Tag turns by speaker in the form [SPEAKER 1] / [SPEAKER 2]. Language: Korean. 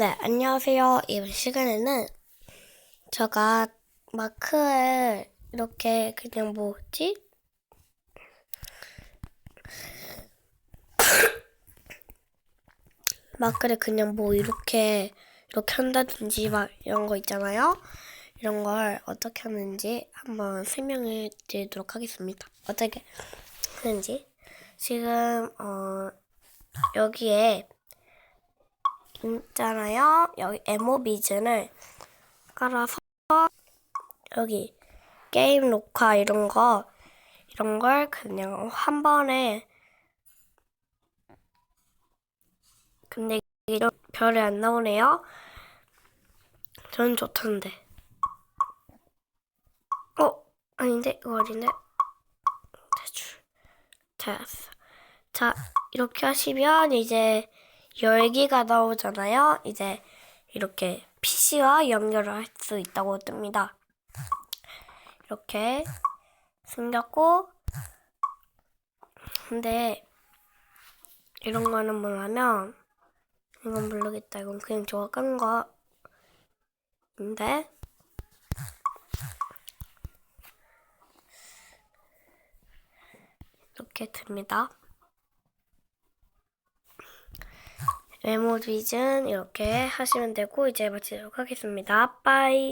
[SPEAKER 1] 네, 안녕하세요. 이번 시간에는 제가 마크를 이렇게 그냥 뭐지? 마크를 그냥 뭐 이렇게 이렇게 한다든지 막 이런 거 있잖아요. 이런 걸 어떻게 하는지 한번 설명해 드리도록 하겠습니다. 어떻게 하는지. 지금 어 여기에 있잖아요. 여기 에모비즌을 깔아서 여기 게임 녹화 이런 거 이런 걸 그냥 한 번에 근데 이게 좀 별이 안 나오네요. 저는 좋던데. 어 아닌데 이거 아닌데 대출 됐어. 자 이렇게 하시면 이제 열기가 나오잖아요. 이제 이렇게 PC와 연결을 할 수 있다고 뜹니다. 이렇게 생겼고 근데 이런 거는 뭐냐면 이건 모르겠다. 이건 그냥 저가 깐 거인데 이렇게 됩니다. 메모비즌 이렇게 하시면 되고 이제 마치도록 하겠습니다. 빠이.